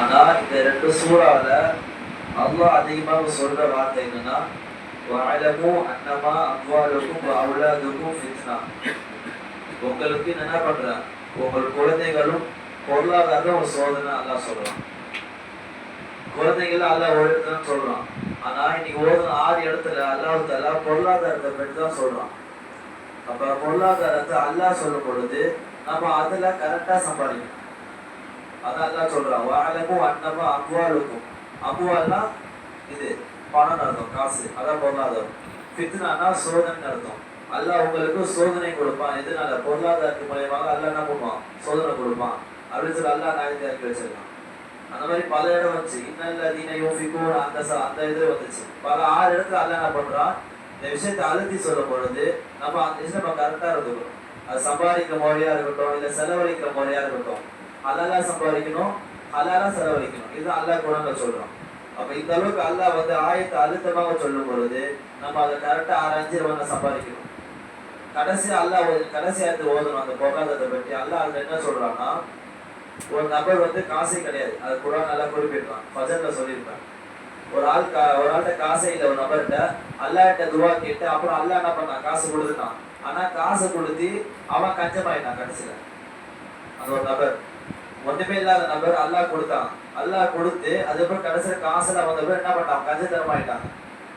ஆனா இந்த ரெண்டு சூறால அல்லாஹ் அதிகமாக சொல்ற வார்த்தை என்னன்னா வஅலமு அன்னமா அம்வாலுக்கும் அவ்வளவுக்கும் ஃபிட்னா உங்களுக்கு என்ன பண்றேன்? உங்கள் குழந்தைகளும் பொருளாதாரம் ஒரு சோதனை அல்லாஹ் சொல்றான். குழந்தைகள் அல்லா ஒரு இடத்துல சொல்றான். ஆனா இன்னைக்கு ஓதுன ஆறு இடத்துல அல்லாவுக்கு அல்லா பொருளாதாரத்தை பற்றி தான் சொல்றான். அப்ப பொருளாதாரத்தை அல்லாஹ் சொல்லும் பொழுது நம்ம அதுல கரெக்டா சம்பாதிக்கணும். அதான் அல்லாஹ் சொல்றான். வாழமும் அன்னமா அம்வாலுக்கும் அம்வால்னா இது பணம் அர்த்தம் காசு. அதான் பொருளாதாரம். ஃபித்னானா சோதனை அர்த்தம். அல்லாஹ் உங்களுக்கு சோதனை கொடுப்பான். எதனால? பொருளாதாரத்து மூலியமாக அல்லாஹ் என்ன பண்ணுவான்? சோதனை கொடுப்பான். அப்படின்னு சொல்லி அல்லாஹ் நாயத்தை இறக்கி வச்சிருக்கான். அந்த மாதிரி பல இடம் வந்துச்சு. இன்னல்ல தீன யோசிக்கும் அந்த ச- அந்த இது வந்துச்சு. பல ஆறு இடத்துல அல்லாஹ் என்ன பண்றான் இந்த விஷயத்தை அழுத்தி சொல்லும் பொழுது நம்ம அந்த விஷயம் நம்ம கரெக்டாக இருந்துக்கணும். அது சம்பாதிக்கிற முறையா இருக்கட்டும் இல்லை செலவழிக்கிற முறையா இருக்கட்டும். ஹலாலா சம்பாதிக்கணும் ஹலாலா செலவழிக்கணும். இதுதான் அல்லாஹ் குணங்கள் சொல்றோம் அப்ப இந்த அளவுக்கு அல்லாஹ் வந்து ஆயத்தை அழுத்தமாக சொல்லும் பொழுது நம்ம அதை கரெக்டா ஆராய்ஞ்சு நம்ம சம்பாதிக்கணும். கடைசி அல்லாஹ் ஒரு கடைசி ஆயத்து ஓதணும் அந்த பொருளாதாரத்தை பற்றி அல்லாஹ் அதுல என்ன சொல்றான்னா ஒரு நபர் வந்து காசே கிடையாது. அது குரான் நல்லா குறிப்பிடுறான். ஃபஜர்ல சொல்லியிருப்பேன் ஒரு ஆள் கா ஒரு ஆள்கிட்ட காசே இல்லை ஒரு நபர்கிட்ட. அல்லாட்ட துவா கேட்டு அப்புறம் அல்லாஹ் என்ன பண்ணான்? காசு கொடுத்துட்டான். ஆனா காசு கொடுத்து அவன் கஞ்சமாயிட்டான் கடைசியில. அது ஒரு நபர். ஒண்ணுமே இல்லாத நபர் அல்லாஹ் கொடுத்தான். அல்லாஹ் கொடுத்து அதுக்கப்புறம் கடைசியில் காசுல வந்தவர் என்ன பண்ணான்? கஞ்சத்தனமாயிட்டாங்க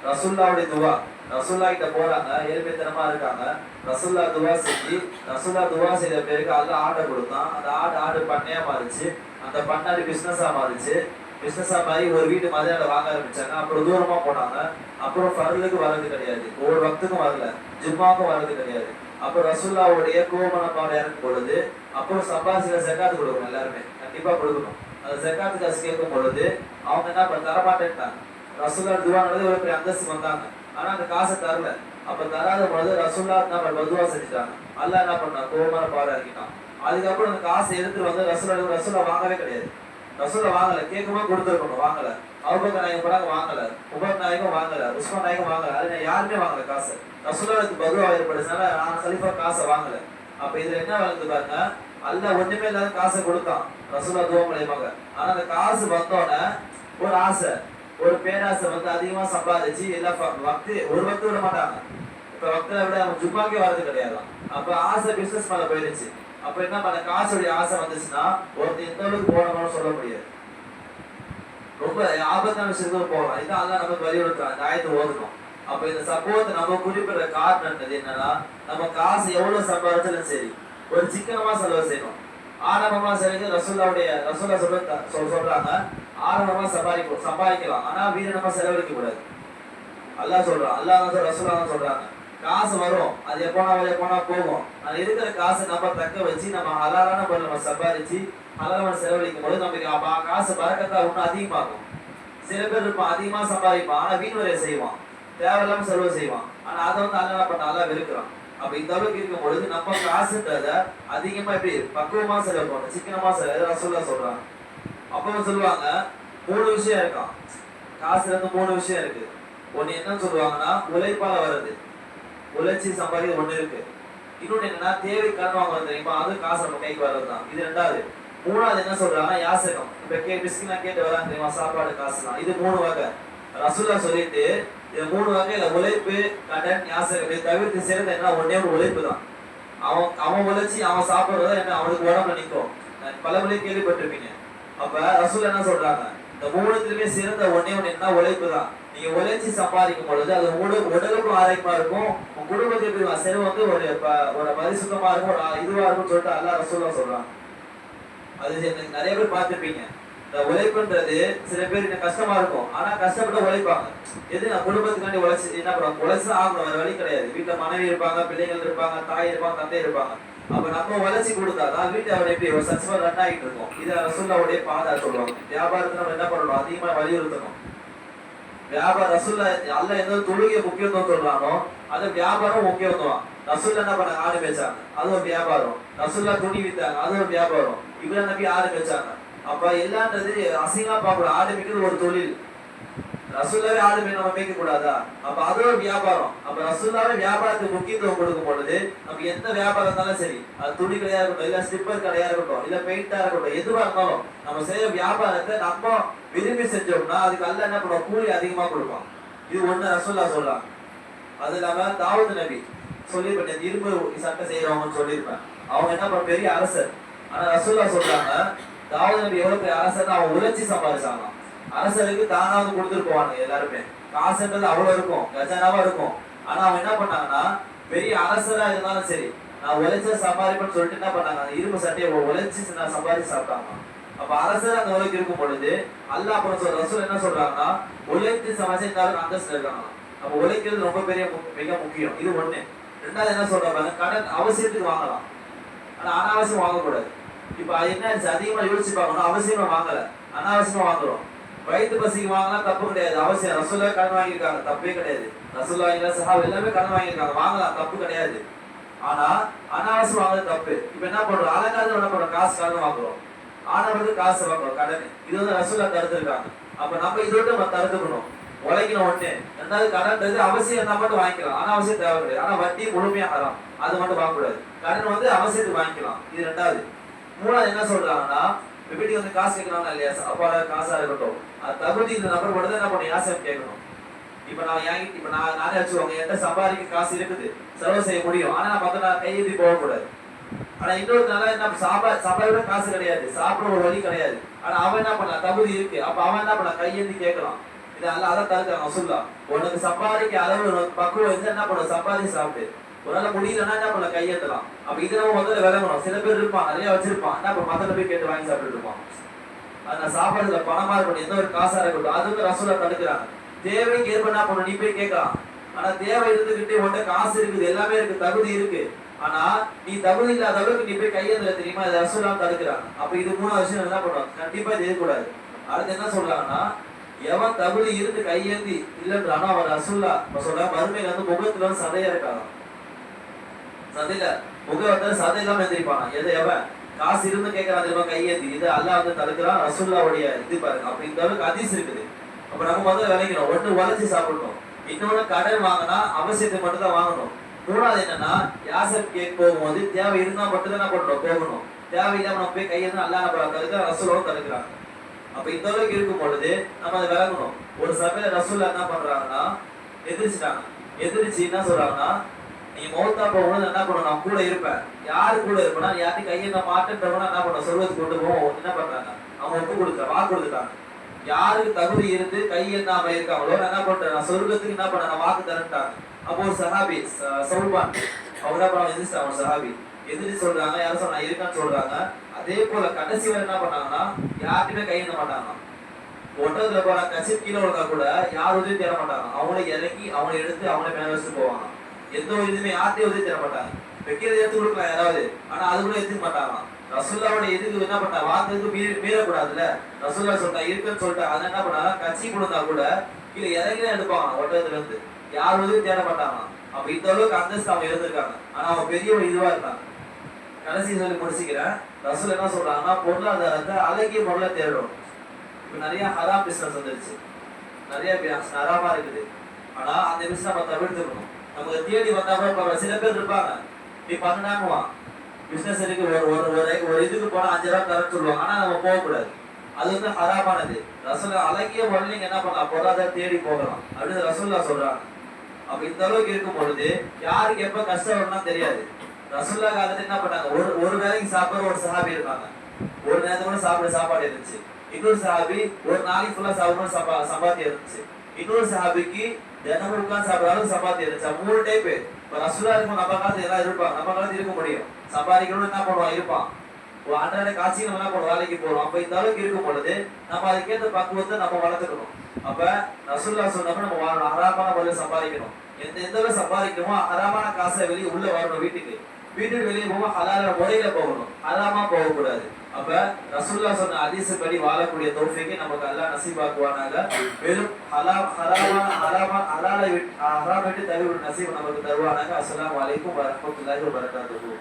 ரசுல்லாவுடைய துவா. ரசுல்லா கிட்ட போறாங்க எளிமைத்தனமா இருக்காங்க. ரசுல்லா துவா செஞ்சு ரசுல்லா துவா செய்த பேருக்கு அல்ல ஆட்டை கொடுத்தான். அந்த ஆடு ஆடு பண்ணையா மாறிச்சு. அந்த பண்ணாடி பிசினஸா மாறிச்சு. பிசினஸா மாறி ஒரு வீட்டு மதியானம் வாங்க ஆரம்பிச்சாங்க. அப்புறம் தூரமா போனாங்க. அப்புறம் ஃபர்லுக்கு வர்றது கிடையாது. ஒவ்வொரு பக்துக்கும் வரல. ஜும்மாக்கும் வர்றது கிடையாது. அப்புறம் ரசுல்லாவுடைய கோமணம் பாடம் இறக்கும் பொழுது அப்புறம் சம்பாசில ஜக்காத்து கொடுக்கணும் எல்லாருமே. கண்டிப்பா கொடுக்கணும். அந்த ஜக்காத்து காசு கேட்கும் பொழுது அவங்க என்ன பண்ண தரமாட்டேன்ட்டாங்க. ரசுல்லா துவானது ஒரு பெரிய அந்தஸ்து வந்தாங்க. ஆனா அந்த காசை தரல. அப்ப தராத பொழுது ரசுல்லா என்ன பண்ண பதுவா செஞ்சுட்டாங்க. அல்ல என்ன பண்ணா கோபமான பாடம் இறக்கிட்டான் அதுக்கப்புறம் அந்த காசை எடுத்துட்டு வந்து ரசுல்லா ரசுல்லா வாங்கவே கிடையாது. ரசூல வாங்கல. கேட்கும்போது கொடுத்துருக்கணும். வாங்கல. அவுபக்க நாயகம் கூட வாங்கல. உபர் நாயகம் வாங்கல. உஸ்மான் நாயகம் வாங்கல. அது நான் யாருமே வாங்கல காசு. ரசூலாவுக்கு பதுவா ஏற்படுச்சுனால நான் சலிஃபா காசை வாங்கல. அப்ப இதுல என்ன வளர்ந்து பாருங்க அல்ல ஒண்ணுமே இல்லாத காசை கொடுத்தான் ரசூலா தூவம் மூலியமாக. ஆனா அந்த காசு வந்தோடனே ஒரு ஆசை ஒரு பேராசை வந்து அதிகமா சம்பாதிச்சு எல்லாம் ப- வக்து ஒரு வக்து விட மாட்டாங்க. இப்ப வக்தில விட அவங்க ஜும்மாக்கே வர்றது கிடையாது? அப்ப ஆசை பிசினஸ் மேல போயிருச்சு அப்ப என்ன பண்ண காசுடைய ஆசை வந்துச்சுன்னா ஒருத்தர் எந்த அளவுக்கு போனோம்னு சொல்ல முடியாது. ரொம்ப ஆபத்தான விஷயத்துக்கு போகலாம். இதான் அதான் நமக்கு வலியுறுத்துறான். இந்த ஆயத்தை ஓதணும். அப்ப இந்த சம்பவத்தை நம்ம குறிப்பிடுற காரணம் என்னது? என்னன்னா நம்ம காசு எவ்வளவு சம்பாதிச்சாலும் சரி ஒரு சிக்கனமா செலவு செய்யணும். ஆரம்பமா செலவு ரசூல்லாவுடைய ரசூல்லா சொல்ற சொல் சொல்றாங்க ஆரம்பமா சம்பாதிக்கும் சம்பாதிக்கலாம். ஆனா வீரனமா செலவழிக்க கூடாது. அல்லா சொல்றான் அல்லாஹ் தான் சொல்ற- தான் சொல்றாங்க. காசு வரும் அது எப்போனா வரும் எப்போனா போகும். அது இருக்கிற காசை நம்ம தக்க வச்சு நம்ம ஹலாலான பொருள் நம்ம சம்பாதிச்சு ஹலாலான செலவழிக்கும் போது நமக்கு அப்ப காசு பறக்கத்தா இன்னும் அதிகமாகும். சில பேர் இருப்பான் அதிகமா சம்பாதிப்பான் ஆனா வீண் வரைய செய்வான். தேவையில்லாம செலவு செய்வான். ஆனா அதை வந்து அல்ல பண்ண நல்லா வெறுக்கிறான். அப்ப இந்த அளவுக்கு இருக்கும் பொழுது நம்ம காசுன்றத அதிகமா எப்படி பக்குவமா செலவு பண்ணணும்? சிக்கனமா செலவு சொல்ல சொல்றாங்க. அப்பவும் சொல்லுவாங்க மூணு விஷயம் இருக்கான். காசுல இருந்து மூணு விஷயம் இருக்கு. ஒண்ணு என்ன சொல்லுவாங்கன்னா உழைப்பால வருது உழைச்சி சம்பாதிக்கிறது ஒண்ணு இருக்கு. இன்னொன்னு என்னன்னா தேவை கடன் வாங்குறது தெரியுமா அது காசு நம்ம கைக்கு வர்றது தான் இது ரெண்டாவது. மூணாவது என்ன சொல்றாங்கன்னா யாசகம். இப்ப கே பிஸ்கினா கேட்டு வராங்க தெரியுமா? சாப்பாடு காசுலாம் இது மூணு வகை. ரசூலா சொல்லிட்டு இந்த மூணு வகையில உழைப்பு கடன் யாசை தவிர்த்து சிறந்த என்ன? ஒன்னே ஒரு உழைப்பு தான் அவன் அவன் உழைச்சி அவன் சாப்பிடுறத என்ன? அவனுக்கு உடம்பு நிற்கும் பல முறை கேள்விப்பட்டிருப்பீங்க. அப்ப ரசூல் என்ன சொல்றாங்க? இந்த மூணுத்திலுமே சிறந்த ஒன்னே ஒன்று என்ன? உழைப்பு தான் நீங்க உழைச்சி சம்பாதிக்கும் பொழுது அது உடல் உடலுக்கும் ஆரோக்கியமா இருக்கும். உங்க குடும்பத்துக்கு செலவு வந்து ஒரு ப- ஒரு பரிசுத்தமா இருக்கும் ஒரு இதுவா இருக்கும் சொல்லிட்டு அல்லா ரசூல்லா சொல்றாங்க அது நிறைய பேர் பார்த்துருப்பீங்க. இந்த உழைப்புன்றது சில பேர் கஷ்டமா இருக்கும். ஆனா கஷ்டப்பட்டு உழைப்பாங்க. எது? நான் குடும்பத்துக்காண்டி உழைச்சு என்ன பண்ணுவாங்க? உழைச்சு ஆகணும். வேற வழி கிடையாது. வீட்டுல மனைவி இருப்பாங்க பிள்ளைகள் இருப்பாங்க தாய் இருப்பாங்க தந்தை இருப்பாங்க. அப்ப நம்ம உழைச்சி கொடுத்தாதான் வீட்டு அவர் எப்படி ஒரு சக்சஸ்ஃபுல் ரன் ஆகிட்டு இருக்கும். இதை ரசுல்லாவுடைய பாதா சொல்லுவாங்க. வியாபாரத்தை நம்ம என்ன பண்ணணும்? அதிகமா வலியுறுத்தணும். வியாபாரம் ரசுல்லா அல்ல எந்த தொழுகை முக்கியத்துவம் சொல்றானோ அது வியாபாரம் முக்கியத்துவம். ரசுல்லா என்ன பண்ணாங்க? ஆடு வச்சாங்க அது ஒரு வியாபாரம். ரசுல்லா துணி வித்தாங்க. அது ஒரு வியாபாரம். இவரை நம்பி ஆடு வச்சாங்க அப்ப எல்லான்றது அசிங்கமா பார்க்கணும் ஆடு விற்கிறது ஒரு தொழில். ரசுல்லாவே ஆடு நம்ம மேய்க்க கூடாதா? அப்ப அது ஒரு வியாபாரம். அப்ப ரசுல்லாவே வியாபாரத்துக்கு முக்கியத்துவம் கொடுக்கும் பொழுது நம்ம எந்த வியாபாரம் இருந்தாலும் சரி அது துணி கடையா இருக்கட்டும் இல்ல ஸ்லிப்பர் கடையா இருக்கட்டும் இல்ல பெயிண்டா இருக்கட்டும் எதுவா இருந்தாலும் நம்ம செய்ய வியாபாரத்தை நம்ம விரும்பி செஞ்சோம்னா அதுக்கு அல்ல என்ன பண்ணுவோம்? கூலி அதிகமா கொடுப்போம். இது ஒண்ணு ரசுல்லா சொல்லலாம் அது இல்லாம தாவூத் நபி சொல்லியிருப்பேன் இரும்பு சட்டை செய்யறவங்கன்னு சொல்லியிருப்பேன் அவங்க என்ன பண்ண பெரிய அரசர். ஆனா ரசூல்லா சொல்றாங்க தாவூத் எவ்வளவு பெரிய அரசன் அவன் உழைச்சி சம்பாதிச்சாங்க அரசருக்கு தானாவது கொடுத்துட்டு எல்லாருமே. காசுன்றது அவ்வளவு இருக்கும் கஜானாவா இருக்கும். ஆனா அவங்க என்ன பண்ணாங்கன்னா பெரிய அரசரா இருந்தாலும் சரி நான் உழைச்ச சம்பாதிப்பேன்னு சொல்லிட்டு என்ன பண்ணாங்க? அந்த இரும்பு சட்டையை உழைச்சி நான் சம்பாதிச்சு சாப்பிட்டாங்க அப்ப அரசர் அந்த உலகம் இருக்கும் பொழுது அல்லாஹ் அப்புறம் சொல்ற ரசூல் என்ன சொல்றாங்கன்னா உழைத்து சமைச்சிருந்தாலும் அந்தஸ்து இருக்காங்க அப்ப உழைக்கிறது ரொம்ப பெரிய மிக முக்கியம். இது ஒண்ணு. ரெண்டாவது என்ன சொல்றாங்க கடன் அவசியத்துக்கு வாங்கலாம். ஆனா அனாவசியம் வாங்கக்கூடாது. இப்ப அது என்ன ஆச்சு? அதிகமா யோசிச்சு பார்க்கணும். அவசியமா வாங்கல. அனாவசியமா வாங்குறோம். வயிற்று பசிக்கு வாங்கலாம் தப்பு கிடையாது. அவசியம். ரசூல்லா கடன் வாங்கியிருக்காங்க. தப்பே கிடையாது. ரசோல்லா வாங்கினா சஹாப் எல்லாமே கடன் வாங்கியிருக்காங்க. வாங்கலாம். தப்பு கிடையாது. ஆனா அனாவசியம் வாங்குறது தப்பு. இப்ப என்ன பண்றோம் அலங்காரம் என்ன பண்றோம் காசு கடன் வாங்குறோம். ஆனவருக்கு காசு வாங்குறோம். கடன். இது வந்து ரசூல்லா தடுத்து இருக்காங்க அப்ப நம்ம இதோட நம்ம தடுத்துக்கணும். உழைக்கணும் ஒண்ணு ரெண்டாவது கடன்றது அவசியம் என்ன மட்டும் வாங்கிக்கலாம். ஆனா அவசியம் தேவை கிடையாது ஆனா வட்டி முழுமையாக ஹராம். அது மட்டும் வாங்கக்கூடாது. கடன் வந்து அவசியத்துக்கு வாங்கிக்கலாம். இது ரெண்டாவது. மூணாவது என்ன சொல்றாங்கன்னா வீட்டுக்கு வந்து காசு கேட்கறாங்க இல்லையா? அப்பாட காசா இருக்கட்டும். அது தகுதி இந்த நபர் மட்டும் என்ன பண்ண யாசம் கேட்கணும்? இப்ப நான் ஏன் இப்ப நான் நானே வச்சுக்கோங்க என்கிட்ட சம்பாதிக்க காசு இருக்குது. செலவு செய்ய முடியும். ஆனா நான் மத்த நான் போகக்கூடாது. ஆனா இன்னொருத்தனால என்ன சாப்பா சாப்பாடு காசு கிடையாது. சாப்பிட ஒரு வழி கிடையாது. ஆனா அவன் என்ன பண்ணலாம்? தகுதி இருக்கு. அப்ப அவன் என்ன பண்ணலாம்? கையேந்தி கேட்கலாம். இதெல்லாம் அதான் அதை தடுக்கிறான் சொல்லா உனக்கு சம்பாதிக்க அளவு பக்குவம் என்ன பண்ண சம்பாதி சாப்பிட்டு உன்னால முடியலன்னா என்ன பண்ண கையேத்தலாம் அப்ப இது நம்ம முதல்ல விளங்கணும் சில பேர் இருப்பான் நிறைய வச்சிருப்பான் என்ன இப்ப போய் கேட்டு வாங்கி சாப்பிட்டு இருப்பான் அந்த சாப்பாடுல பணமா இருக்கணும் எந்த ஒரு காசா இருக்கட்டும் அது வந்து ரசூலா தடுக்கிறாங்க. தேவைக்கு ஏற்ப என்ன பண்ணணும் நீ போய் கேட்கலாம். ஆனா தேவை இருந்துகிட்டே உன்ட்ட காசு இருக்குது. எல்லாமே இருக்கு. தகுதி இருக்கு. ஆனா நீ தகுதி இல்லாத அளவுக்கு நீ போய் கையேந்தல தெரியுமா? இது ரசூலாம் தடுக்கிறாங்க. அப்ப இது மூணாவது விஷயம் என்ன பண்ணும் கண்டிப்பா இது இருக்கக்கூடாது. அடுத்து என்ன சொல்றாங்கன்னா எவன் தகுதி இருந்து கையேந்தி இல்லைன்றானோ அவன் ரசூல்லா சொல்ல மறுமையில வந்து முகத்துல வந்து சதையா இருக்காங்க சதையில முகம் வந்து சதை இல்லாம எந்திரிப்பானா? எது எவன் காசு இருந்து கேட்கறான் தெரியுமா? கையேந்தி இது அல்லாஹ் வந்து தடுக்கிறான் ரசுல்லாவுடைய இது பாருங்க. அப்ப இந்த அளவுக்கு அதிஸ் இருக்குது. அப்ப நம்ம முதல்ல விளைக்கணும். ஒன்று உழைச்சி சாப்பிடணும். இன்னொன்னு கடன் வாங்கினா அவசியத்துக்கு மட்டும் தான் வாங்கணும். மூணாவது என்னன்னா யாசர் கேக் போகும்போது தேவை இருந்தா மட்டும் தான் பண்ணணும் போகணும் தேவையில்லாம நம்ம போய் கையெழுந்து அல்லாஹ் நம்ம தடுக்கிற ரசூலோட தடுக்கிறாங்க அப்ப இந்த அளவுக்கு இருக்கும் பொழுது நம்ம அதை விளங்கணும் ஒரு சபையில ரசூல்லா என்ன பண்றாங்கன்னா எதிர்ச்சிட்டாங்க எதிர்ச்சி என்ன சொல்றாங்கன்னா நீ மௌத்தா போகும்போது என்ன பண்ண நான் கூட இருப்பேன். யாரு கூட இருப்பேன்னா யார்ட்டையும் கையை நான் மாட்டேன்றவனா என்ன பண்ண சொல்வது கொண்டு போவோம். என்ன பண்றாங்க? அவங்க ஒப்பு கொடுக்க வாக்கு கொடுத்துட்டாங்க யாருக்கு தகுதி இருந்து கையெண்ணாம இருக்காங்களோ என்ன பண்றேன்? நான் சொர்க்கத்துக்கு என்ன பண்ண? நான் வாக்கு தரேன்ட்டாங்க. அப்போ ஒரு சஹாபி சௌபான் அவங்க என்ன பண்ண அவன் சஹாபி. எதிர்த்து சொல்றாங்க யாரும் சொன்னா? நான் சொல்றாங்க. அதே போல கடைசி வரை என்ன பண்ணாங்கன்னா யார்கிட்டயுமே கையெண்ண மாட்டாங்க. ஒட்டத்துல போற கட்சி கீழே விழுந்தா கூட யார் உதவி தேட மாட்டாங்க. அவங்களே இறக்கி அவனை எடுத்து அவனை மேல வச்சு போவாங்க. எந்த ஒரு இதுவுமே யார்ட்டையும் உதவி தர மாட்டாங்க. வைக்கிறத எடுத்து கொடுக்கலாம் யாராவது. ஆனா அது கூட எடுத்துக்க மாட்டாங்க ரசுல்லாவோட எதுக்கு என்ன பண்ணா வாக்குக்கு மீற மீறக்கூடாதுல்ல? ரசுல்லா சொல்லிட்டா இருக்குன்னு சொல்லிட்டா அதை என்ன பண்ணா கட்சி கொடுத்தா கூட கீழே இறங்கி எடுப்பாங்க ஒட்டகத்துல இருந்து. யார் உதவி தேட மாட்டாங்க அப்ப இந்த அளவுக்கு அந்தஸ்து அவங்க இருந்திருக்காங்க ஆனா அவங்க பெரிய ஒரு இதுவா இருக்காங்க. கடைசி சொல்லி முடிச்சுக்கிறேன். ரசூல் என்ன சொல்றாங்கன்னா பொருளாதாரத்தை அழகிய முறையில தேடும் இப்ப நிறைய ஹராம் பிசினஸ் வந்துருச்சு. நிறைய ஹராமா இருக்குது. ஆனா அந்த பிசினஸ் நம்ம தவிர்த்துக்கணும். நமக்கு தேடி வந்தா கூட பரவாயில்ல. சில பேர் இருப்பாங்க. நீ பண்ணாங்குவான் பிசினஸ் இருக்கு ஒரு ஒரு ஒரு ஒரு இதுக்கு போனா அஞ்சு ரூபா தரேன்னு சொல்லுவாங்க. ஆனா நம்ம போகக்கூடாது அது வந்து ஹராமானது. ரசூல்லா அழகிய முறையில் என்ன பண்ணலாம்? பொருளாதார தேடி போகலாம். அப்படின்னு ரசூல்லா சொல்றாங்க. அப்ப இந்த அளவுக்கு இருக்கும் பொழுது யாருக்கு எப்ப கஷ்டம் வரும்னா தெரியாது. ரசூல்லா காலத்துல என்ன பண்ணாங்க? ஒரு ஒரு வேலைக்கு சாப்பிடுற ஒரு சஹாபி இருக்காங்க ஒரு நேரத்துக்கு கூட சாப்பிட சாப்பாடு இருந்துச்சு. இன்னொரு சஹாபி ஒரு நாளைக்கு ஃபுல்லா சாப்பிடணும் சம்பா சம்பாத்தியம் இருந்துச்சு. இன்னொரு சஹாபிக்கு தினமும் இருக்கான் சாப்பிடுற அளவுக்கு சம்பாத்தியம் மூணு டைப் இப்போ ரசூலா இருக்கும் நம்ம காலத்துல எல்லாம் இருப்பான். நம்ம காலத்துல இருக்க முடியும். சம்பாதிக்கணும்னு என்ன பண்ணுவான்? இருப்பான். ஓ அன்றாட காட்சி நம்ம என்ன பண்ணுவோம் வேலைக்கு போறோம். அப்ப இந்த அளவுக்கு இருக்கும் பொழுது நம்ம அதுக்கேற்ற பக்குவத்தை நம்ம வளர்த்துக்கணும். அப்ப ரசூல்லா சொன்னப்ப நம்ம வாழணும். அறாமான முறையில் சம்பாதிக்கணும். எந்த எந்த அளவு சம்பாதிக்கணுமோ அறாமான காசை வெளியே உள்ள வரணும் வீட்டுக்கு. வீட்டுக்கு வெளியே போகும்போது ஹலால முறையில போகணும். ஹராமா போகக்கூடாது. அப்ப ரசூல்லா சொன்ன அதிசு படி வாழக்கூடிய தோஃபைக்கு நமக்கு அல்லா நசீபாக்குவானாக. வெறும் ஹலா ஹலாமா ஹலாமா ஹலாலை விட்டு ஹராம் விட்டு தவிர நசீப் நமக்கு தருவானாக. அஸ்லாம் வலைக்கும் வரஹ்மத்துல்லாஹி வபரகாத்துஹு.